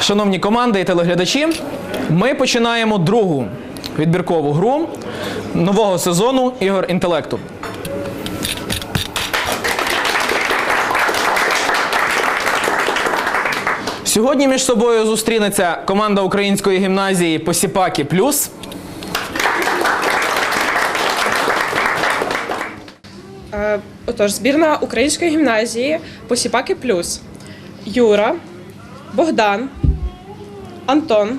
шановні команди і телеглядачі. Ми починаємо другу відбіркову гру нового сезону ігор інтелекту. Сьогодні між собою зустрінеться команда української гімназії Посіпаки Плюс Е, Отож, збірна української гімназії Посіпаки Плюс. Юра, Богдан, Антон,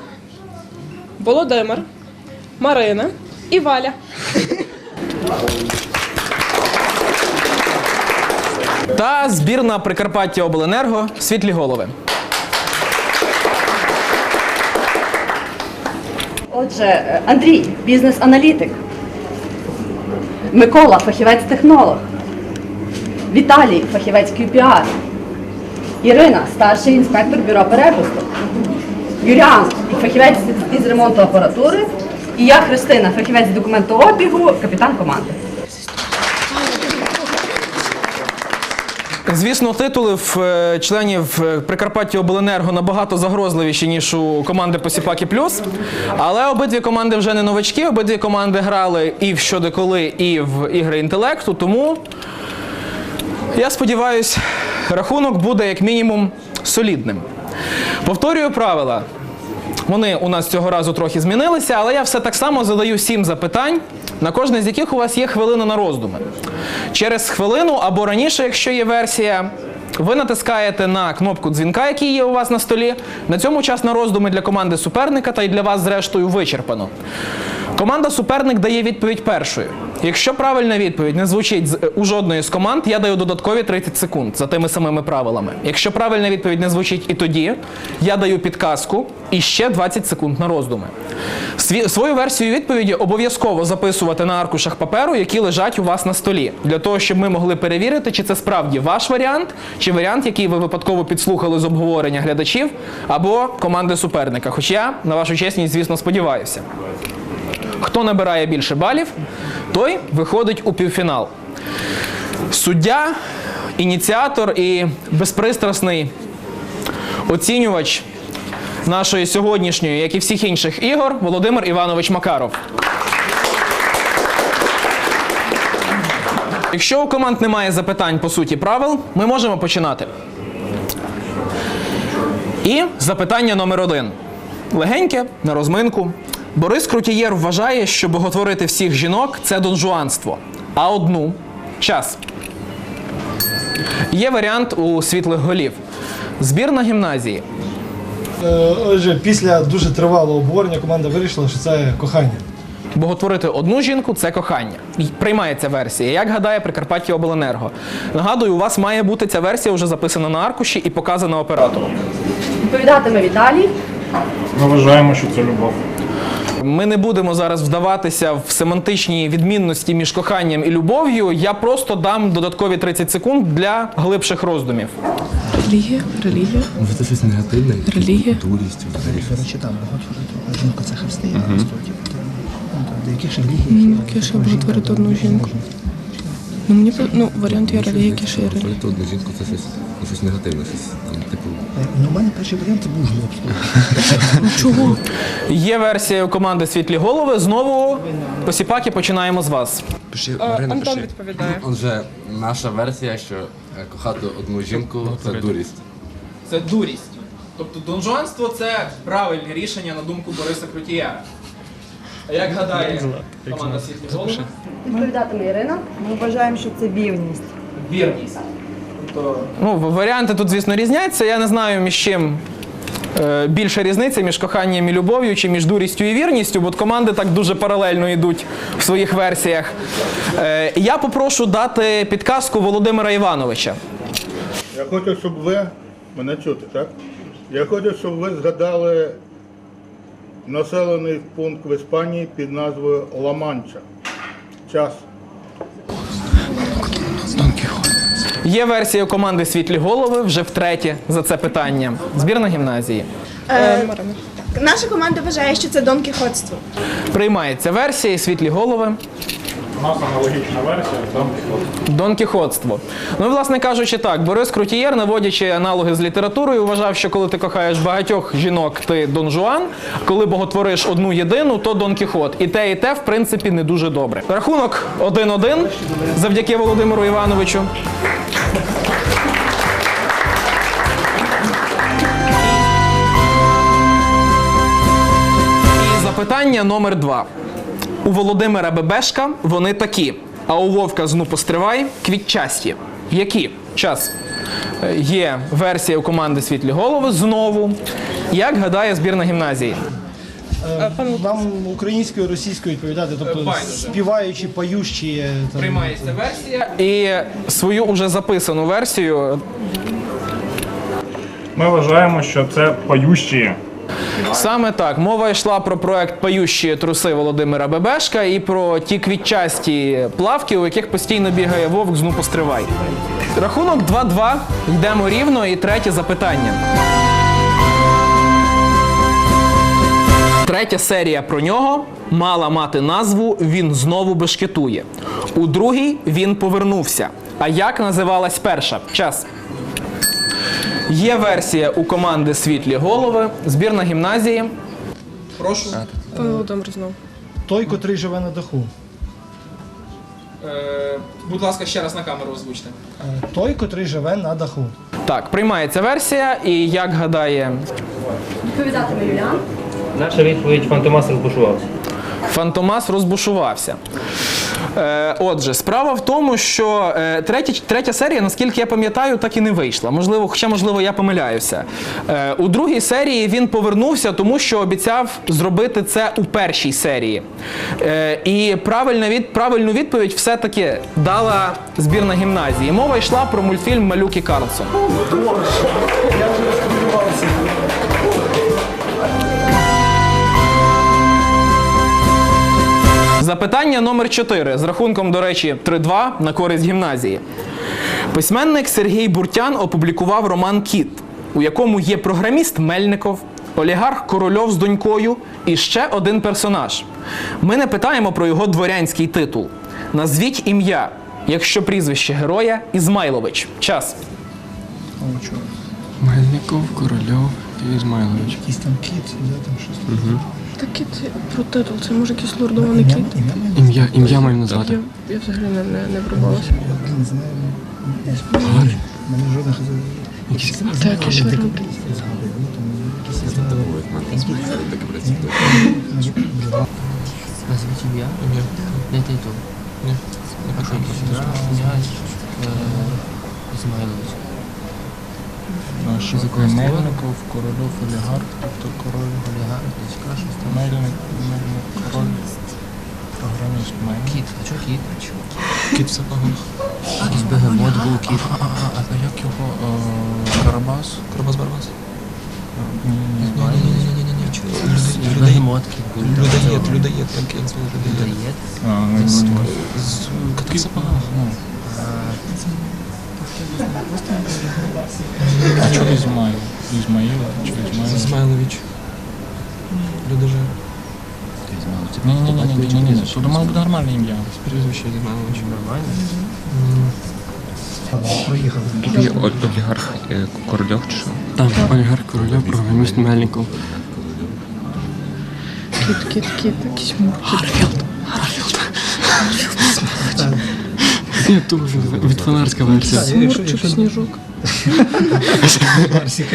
Володимир, Марина і Валя. та збірна Прикарпаття Обленерго Світлі голови. Отже, Андрій, бізнес-аналітик. Микола, фахівець-технолог. Віталій, фахівець QPR. Ірина, старший інспектор бюро перепусту. Юліан, фахівець із ремонту апаратури. І я, Христина, фахівець документообігу, капітан команди. Звісно, титули в е, членів е, Прикарпаття Обленерго набагато загрозливіші, ніж у команди Посіпаки Плюс. Але обидві команди вже не новачки, обидві команди грали і в щодеколи, і в ігри інтелекту. Тому я сподіваюся, рахунок буде як мінімум солідним. Повторюю правила. Вони у нас цього разу трохи змінилися, але я все так само задаю сім запитань, на кожне з яких у вас є хвилина на роздуми. Через хвилину або раніше, якщо є версія, ви натискаєте на кнопку дзвінка, який є у вас на столі. На цьому час на роздуми для команди суперника та й для вас, зрештою, вичерпано. Команда суперник дає відповідь першою. Якщо правильна відповідь не звучить з- у жодної з команд, я даю додаткові 30 секунд за тими самими правилами. Якщо правильна відповідь не звучить і тоді, я даю підказку і ще 20 секунд на роздуми. Сві- свою версію відповіді обов'язково записувати на аркушах паперу, які лежать у вас на столі, для того, щоб ми могли перевірити, чи це справді ваш варіант, чи варіант, який ви випадково підслухали з обговорення глядачів або команди суперника. Хоч я на вашу чесність, звісно, сподіваюся. Хто набирає більше балів, той виходить у півфінал. Суддя, ініціатор і безпристрасний оцінювач нашої сьогоднішньої, як і всіх інших ігор, Володимир Іванович Макаров. Якщо у команд немає запитань по суті правил, ми можемо починати. І запитання номер один. Легеньке, на розминку. Борис Крутієр вважає, що боготворити всіх жінок це донжуанство. А одну час. Є варіант у світлих голів. Збірна гімназії. Е, Отже, після дуже тривалого обговорення команда вирішила, що це кохання. Боготворити одну жінку це кохання. Приймається версія. Як гадає Прикарпаття Обленерго. Нагадую, у вас має бути ця версія вже записана на аркуші і показана оператору. Відповідатиме Віталій. Ми вважаємо, що це любов. Ми не будемо зараз вдаватися в семантичні відмінності між коханням і любов'ю. Я просто дам додаткові 30 секунд для глибших роздумів. Релігія, релігія, Може, це щось негативне? Релігія. Дурість, взагалі. Там багато жінка це ну, то, до яких ж релігій ще Кеша благотворить одну жінку. Ну мені ну, варіант є кеша є релігія. Коли жінку, це щось, ну, щось негативне, щось там, типу. Е, Ну, у мене перший варіант це був жлобство. Ну чого? Є версія у команди Світлі голови. Знову посіпаки починаємо з вас. Пиши, Е, Марина, Антон пиши. відповідає. Отже, наша версія, що е, кохати одну жінку це дурість. Це дурість. Тобто донжуанство це правильне рішення на думку Бориса Крутіяра. А як гадає команда Світлі голови? Відповідатиме Ірина. Ми вважаємо, що це вірність. Вірність. Ну, варіанти тут, звісно, різняться. Я не знаю, між чим е, більша різниця між коханням і любов'ю, чи між дурістю і вірністю, бо команди так дуже паралельно йдуть в своїх версіях. Е, я попрошу дати підказку Володимира Івановича. Я хочу, щоб ви мене чути, так? Я хочу, щоб ви згадали населений пункт в Іспанії під назвою Ла-Манча. Час. Є версія команди Світлі голови вже втретє за це питання. Збірна гімназії. Е, Наша команда вважає, що це донкіхотство. Приймається версія і світлі голови. У нас аналогічна версія. Дон Ну, і, власне кажучи, так, Борис Крутієр, наводячи аналоги з літературою, вважав, що коли ти кохаєш багатьох жінок, ти Дон Жуан, коли боготвориш одну єдину, то Дон Кіхот. І те, і те, в принципі, не дуже добре. Рахунок 1-1 завдяки Володимиру Івановичу. І запитання номер два. У Володимира Бебешка вони такі, а у Вовка зну постривай квітчасті. Які? Час. Е, Є версія у команди Світлі голови знову. Як гадає збірна гімназії? Е, Вам українською, російською відповідати, тобто співаючи, поющі. е, там, Приймається версія. І свою уже записану версію Ми вважаємо, що це поющі. Саме так. Мова йшла про проект Пающі труси Володимира Бебешка і про ті квітчасті плавки, у яких постійно бігає вовк зну постривай. Рахунок 2-2. Йдемо рівно. І третє запитання. Третя серія про нього мала мати назву Він знову бешкетує. У другій він повернувся. А як називалась перша? Час. Є версія у команди Світлі голови, збірна гімназії. Прошу. Володимир знову. Той, котрий живе на даху. будь ласка, ще раз на камеру озвучте. Е, Той, котрий живе на даху. Так, приймається версія, і як гадає Відповідатиме Юліан. Наша відповідь Фантомас розбушувався. Фантомас розбушувався. Е, отже, справа в тому, що е, третя, третя серія, наскільки я пам'ятаю, так і не вийшла. Можливо, хоча, можливо, я помиляюся. Е, у другій серії він повернувся, тому що обіцяв зробити це у першій серії. І правильна від, правильну відповідь все-таки дала збірна гімназії. Мова йшла про мультфільм Малюк і Карлсон. Запитання номер 4 з рахунком, до речі, 3-2 на користь гімназії. Письменник Сергій Буртян опублікував роман Кіт, у якому є програміст Мельников, олігарх Корольов з донькою і ще один персонаж. Ми не питаємо про його дворянський титул. Назвіть ім'я, якщо прізвище героя Ізмайлович. Час. Мельников, Корольов і Ізмайлович. Якийсь там кіт, де там щось. Так це про титул, це може якийсь лордований кіт. Ім'я? Ім'я, ім'я маю Я, назвати. я взагалі не, не, не врубалася. Я не знаю. Галя. Мене жодних Якийсь Та якийсь варіант. згадую. Там якісь я знаю. Назвіть ім'я? Ім'я. Не титул. Ні. Не хочу. Князь Ізмайлович. Мельников, корольов, олігарх, тобто король, Олігарх, мельник, мельник, король, програміст, мельник. Кіт. А чого кіт? Кіт в сапогах. Якийсь бегемот був кіт. А, а, а, а як його е, Карабас? Карабас Барбас? Кіт був. Людоєд, людоєд, як я звав людоєд. Людоєд. З катки в сапогах. А чого Ізмаїл? Ізмаїл? Чи Ізмаїл? Ізмайлович. Людожер. Ні, ні, ні, ні, ні, ні, тут мало бути нормальне ім'я. Прізвище Ізмайлович. Нормально. Проїхали. Є олігарх е, Корольов чи що? Так, олігарх Корольов, програміст Мельников. Кіт, кіт, кіт, якийсь муркіт. Я думаю, від фонарська версія. Так, якщо- Мурчик, якщо- сніжок. Барсік.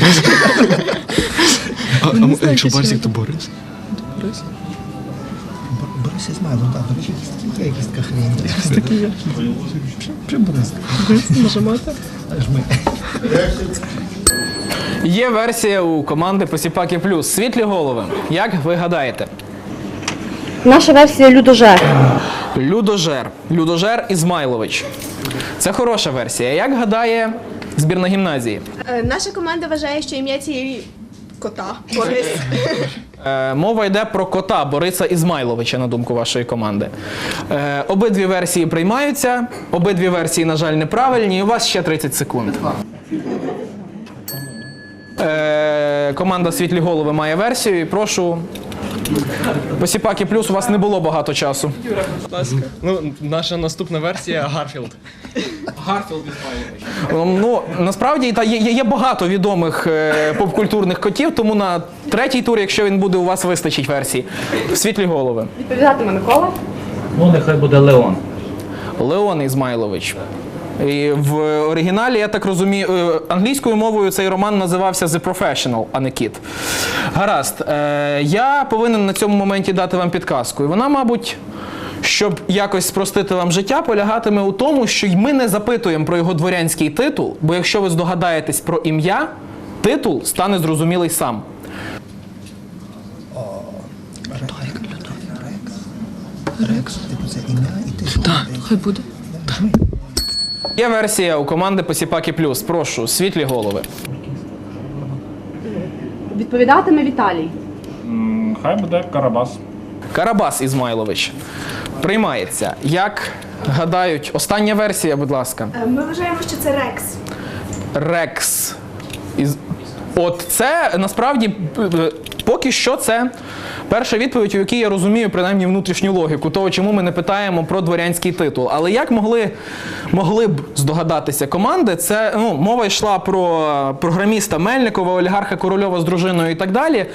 А, а Не якщо Барсік, то Борис? Борис. Бор- Борис Ізмайлов, так. До речі, такі- якісь така хрень. Таке є. Прям Борис. Борис, нажимати. Аж ми. Є версія у команди Посіпаки Плюс. Світлі голови. Як ви гадаєте? Наша версія Людожер. Людожер. Людожер Ізмайлович. Це хороша версія. Як гадає збірна гімназії? Е, Наша команда вважає, що ім'я цієї кота Борис. Е, мова йде про кота Бориса Ізмайловича, на думку вашої команди. Е, обидві версії приймаються, обидві версії, на жаль, неправильні, і у вас ще 30 секунд. Е, команда Світлі голови має версію і прошу Посіпаки плюс у вас не було багато часу. Ну, наша наступна версія Гарфілд. Ну насправді та є, є- є багато відомих е, попкультурних котів, тому на третій тур, якщо він буде, у вас вистачить версій. Світлі голови. Відповідатиме Микола. Ну, нехай буде Леон. Леон Ізмайлович. І в оригіналі, я так розумію, е, англійською мовою цей роман називався The Professional, а не Кіт. Гаразд. Е, я повинен на цьому моменті дати вам підказку. І вона, мабуть, щоб якось спростити вам життя, полягатиме у тому, що ми не запитуємо про його дворянський титул, бо якщо ви здогадаєтесь про ім'я, титул стане зрозумілий сам. Рекс. Типу це ім'я і ти. Так, хай буде. Є версія у команди Посіпаки Плюс. Прошу, світлі голови. Відповідатиме Віталій. Хай буде Карабас. Карабас Ізмайлович. Приймається. Як гадають, остання версія, будь ласка. Е, Ми вважаємо, що це Рекс. Рекс. Із... От це насправді е, поки що це перша відповідь, у якій я розумію принаймні внутрішню логіку того, чому ми не питаємо про дворянський титул. Але як могли, могли б здогадатися команди, це ну, мова йшла про програміста Мельникова, олігарха Корольова з дружиною і так далі.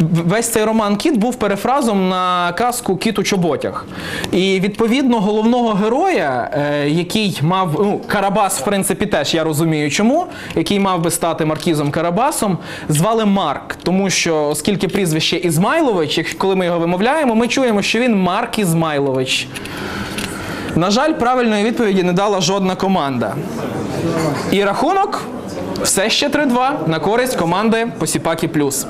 Весь цей роман Кіт був перефразом на казку Кіт у чоботях. І відповідно головного героя, е, який мав ну, Карабас, в принципі, теж я розумію, чому, який мав би стати маркізом Карабасом, звали Марк, тому що оскільки прізвище Ізмайлович, коли ми його вимовляємо, ми чуємо, що він Марк Ізмайлович. На жаль, правильної відповіді не дала жодна команда. І рахунок все ще 3-2 на користь команди Посіпаки Плюс.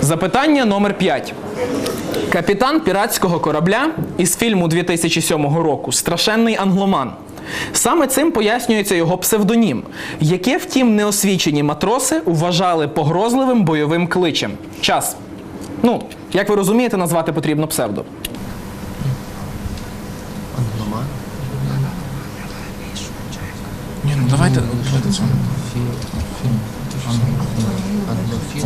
Запитання номер 5. Капітан піратського корабля із фільму 2007 року Страшенний англоман. Саме цим пояснюється його псевдонім, яке, втім, неосвічені матроси вважали погрозливим бойовим кличем. Час. Ну, як ви розумієте, назвати потрібно псевдо. Ні, ну давайте. давайте це. Англофіл.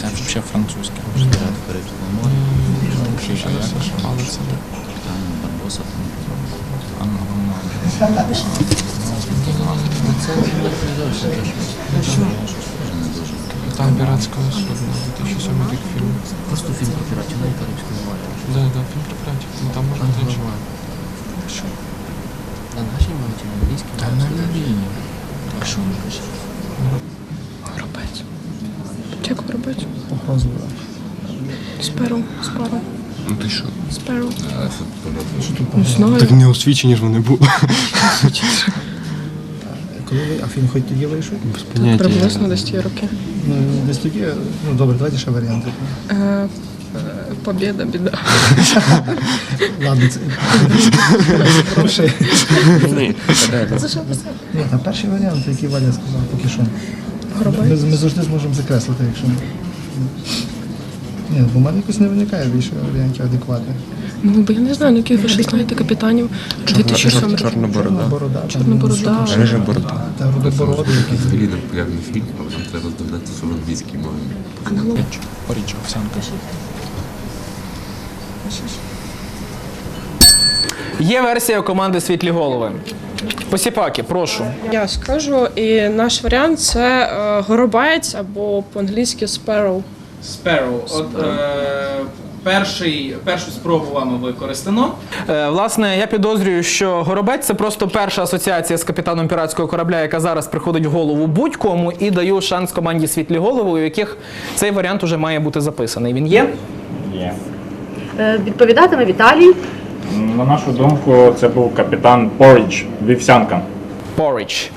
Це взагалі французьке. Пірат Карибського моря. Але це Капітан Барбоса. Там піратського судна, 2007 рік фільм. Просто фільм про піратів на Карибському морі. Да, да, фільм про піратів. Ну там можна іншого. Англоман. На нашій мові чи на англійській? Та на лінії. Що ви кажете? Горобець. Як горобець? Погрозливо. Сперу, сперу, Ти що? сперу. Не знаю. Так не освічені ж вони були. Коли ви, а фільм хоч тоді вийшов? Приблизно десь ті роки. Ну, десь тоді, ну добре, давайте ще варіанти. Е, е, біда. Ладно, це. Перший. Ні, За що писати? Ні, там перший варіант, який Валя сказав, поки що. Ми, ми завжди зможемо закреслити, якщо. Ні, бо в мене якось не виникає більше варіантів адекватних. Ну, бо я не знаю, на яких ви ще знаєте капітанів 2007 року. Чорна борода. Там, Чорна борода. Рижа борода. Та рудобороди якісь. Взагалі не популярний фільм, але нам треба здогадати, що в англійській мові. Поріч, овсянка. Є версія команди Світлі голови. Посіпаки, прошу. Я скажу, і наш варіант це е, горобець або по-англійськи sparrow. Sparrow. От е, перший, першу спробу вами використано. Е, власне, я підозрюю, що горобець це просто перша асоціація з капітаном піратського корабля, яка зараз приходить в голову будь-кому, і даю шанс команді світлі голови, у яких цей варіант уже має бути записаний. Він є? Є. Е, Відповідатиме Віталій. На нашу думку, це був капітан Поріч, вівсянка. Porridge.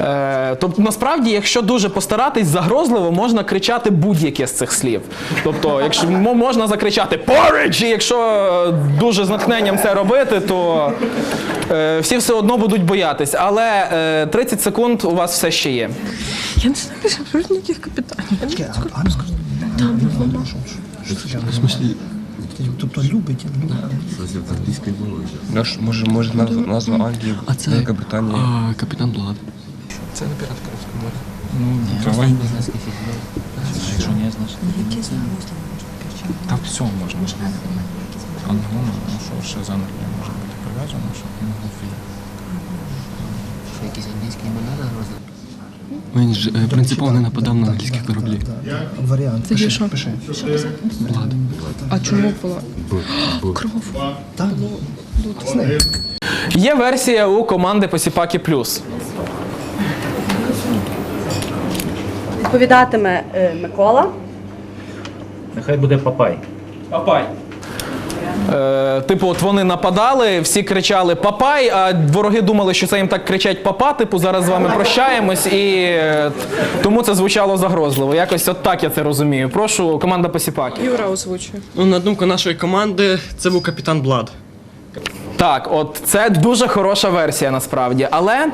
Е, тобто, насправді, якщо дуже постаратись, загрозливо можна кричати будь-яке з цих слів. Тобто, якщо можна закричати porridge, і якщо е, дуже з натхненням це робити, то е, всі все одно будуть боятись. Але е, 30 секунд у вас все ще є. Я не знаю абсолютно яких капітанів. Я не знаю. А, а, скажи. В смислі? Тобто любить, любить. Щось в англійській може, може назва, назва Англії А це- на капітані. А, Капітан Блад. Це не пірат Карибського моря. Ну, давай. Якщо ні, значить. Там все можна. Англом, ну що ще з Англією може бути пов'язано, що англофілія. Що якісь англійські імена загрозили? Він ж е, принципово не нападав на англійські кораблі. Варіант. Це що? пиши. Влад. А чому була? Так. Є версія у команди Посіпаки Плюс. Відповідатиме е, Микола. Нехай буде папай. Папай. Е, типу, от вони нападали, всі кричали Папай, а вороги думали, що це їм так кричать папа, типу, зараз з вами прощаємось, і е, тому це звучало загрозливо. Якось от так я це розумію. Прошу, команда Посіпаки. Юра озвучує. Ну, на думку нашої команди, це був капітан Блад. Так, от це дуже хороша версія насправді. Але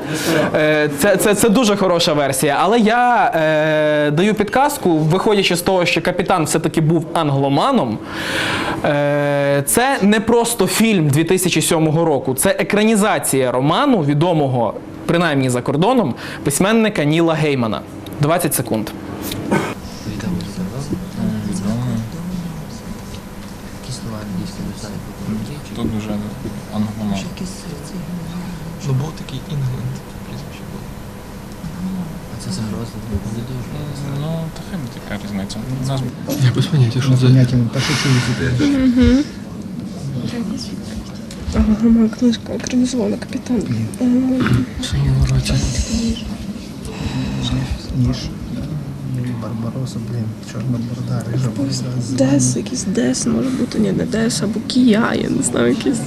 е, це, це, це дуже хороша версія. Але я е, даю підказку, виходячи з того, що капітан все-таки був англоманом. Е, це не просто фільм 2007 року, це екранізація роману відомого, принаймні за кордоном, письменника Ніла Геймана. 20 секунд. Відомо Відомо. Інгленд, прізвище було. А це загрозливо. Не дуже. Ну, та хай буде така різниця. У нас Я без поняття, що На це. поняття не перше чую. Ага, моя книжка екранізована капітан. Ніж. Барбароса, блін, чорна борода, рижа борода. Дес, якийсь Дес може бути, ні, не Дес, або Кія, я не знаю, якийсь.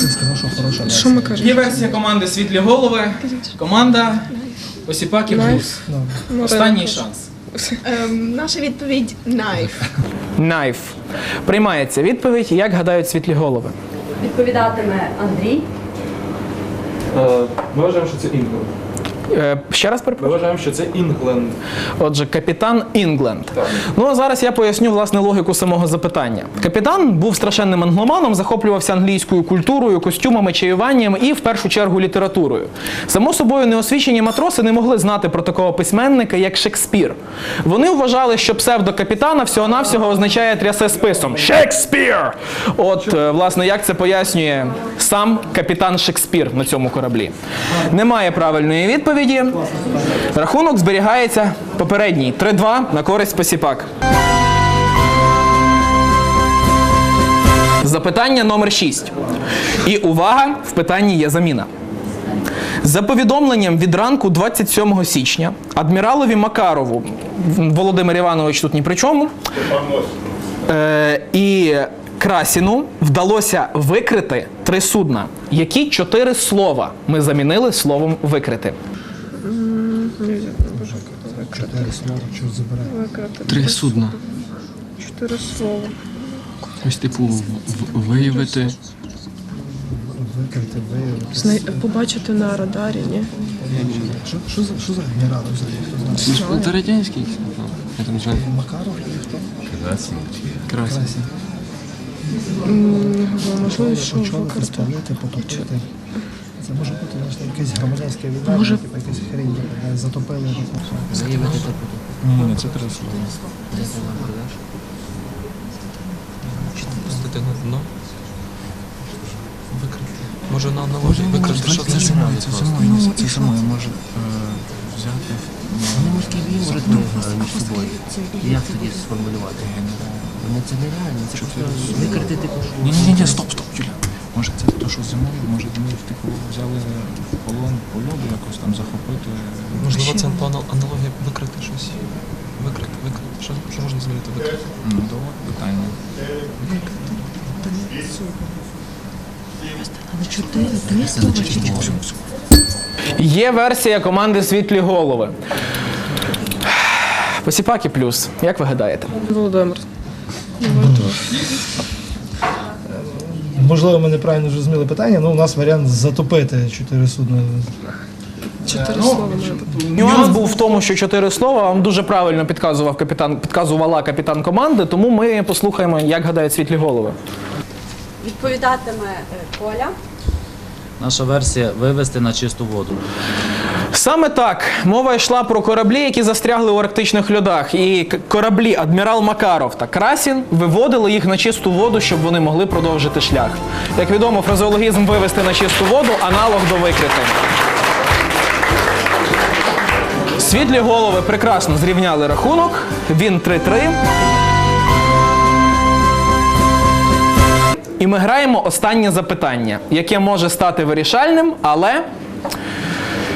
Ти сказав, що хороша Що ми кажемо? Є версія команди Світлі голови. Команда Посіпаки Плюс. Ну, Останній шанс. Ем, наша відповідь найф. Найф. Приймається відповідь, як гадають світлі голови. Відповідатиме Андрій. Ми вважаємо, що це Інгленд. Е, ще раз Ми вважаємо, що це Інгленд. Отже, капітан Інгленд. Ну а зараз я поясню власне логіку самого запитання. Капітан був страшенним англоманом, захоплювався англійською культурою, костюмами, чаюванням і в першу чергу літературою. Само собою, неосвічені матроси не могли знати про такого письменника, як Шекспір. Вони вважали, що псевдо капітана всього-навсього означає трясе списом Шекспір! От, е, власне, як це пояснює сам капітан Шекспір на цьому кораблі. Немає правильної відповіді. Рахунок зберігається попередній 3-2 на користь посіпак. Запитання номер 6. І увага, в питанні є заміна. За повідомленням від ранку 27 січня адміралові Макарову Володимир Іванович тут ні при чому. Е, і Красіну вдалося викрити три судна. Які чотири слова ми замінили словом викрити? Чотири слова, що забирає. Три судна. Чотири слова. Ось типу виявити. Викрити, виявити. Знай... Побачити на радарі, ні? Що, що, за, що за генерали взагалі? Хто знає? Ну, Це радянський. ну, Я там знаю. Макаров і хто? Красін. Красі. Можливо, що викрити. спалити, потопити. Це може бути знаєш, якесь громадянське віддання, може... типу якась типу, затопили. типу. Виявити та потім. Ні, ні, це три слова. Пустити на дно. Викрити. Може на аналогії викрити, що це зимою, це зимою, це зимою може взяти. Вони морські бій можуть між собою. Як тоді сформулювати? Вони це нереально, це викрити типу. Ні, ні, ні, стоп, стоп, Юля. Може це то, що зимою, може ми типу взяли в полон по льоду якось там захопити. Можливо, це по аналогії викрити щось. Викрити, викрити. Що, що можна змінити викрити? Ну, давай, питання. Є версія команди Світлі голови. Посіпаки плюс. Як ви гадаєте? Володимир. Можливо, ми неправильно зрозуміли питання, але у нас варіант затопити чотири судна. Чотири слова має бути. Нюанс був в тому, що чотири слова вам дуже правильно підказував капітан, підказувала капітан команди, тому ми послухаємо, як гадають світлі голови. Відповідатиме е, Коля. Наша версія вивести на чисту воду. Саме так мова йшла про кораблі, які застрягли у арктичних льодах. І кораблі Адмірал Макаров та Красін виводили їх на чисту воду, щоб вони могли продовжити шлях. Як відомо, фразеологізм вивести на чисту воду аналог до викрити. Світлі голови прекрасно зрівняли рахунок. Він 3-3. І ми граємо останнє запитання, яке може стати вирішальним, але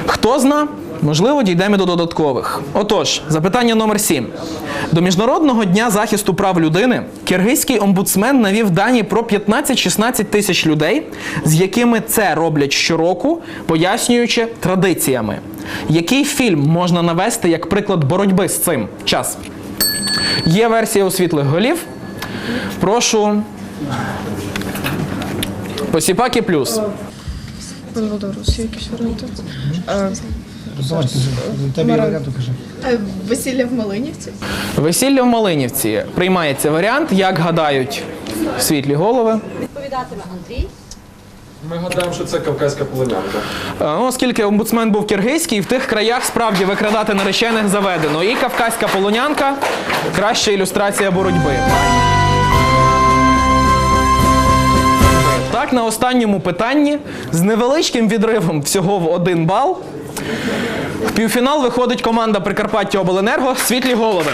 хто зна, можливо, дійдемо до додаткових. Отож, запитання номер 7. До Міжнародного дня захисту прав людини киргизький омбудсмен навів дані про 15-16 тисяч людей, з якими це роблять щороку, пояснюючи традиціями. Який фільм можна навести як приклад боротьби з цим? Час. Є версія у світлих голів. Прошу. Посіпаки плюс. Володимире, якісь варіанти? Е, Давай, кажи, тебе є варіант, кажи. Е, Весілля в Малинівці. Весілля в Малинівці. Приймається варіант, як гадають світлі голови. Відповідатиме Андрій. Ми гадаємо, що це кавказька полонянка. Е, Ну, оскільки омбудсмен був киргизький, в тих краях справді викрадати наречених заведено. І кавказька полонянка краща ілюстрація боротьби. Так, на останньому питанні з невеличким відривом всього в один бал. В півфінал виходить команда Прикарпаття Обленерго Світлі голови.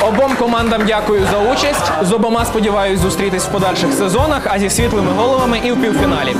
Обом командам дякую за участь. З обома сподіваюсь зустрітись в подальших сезонах, а зі світлими головами і в півфіналі.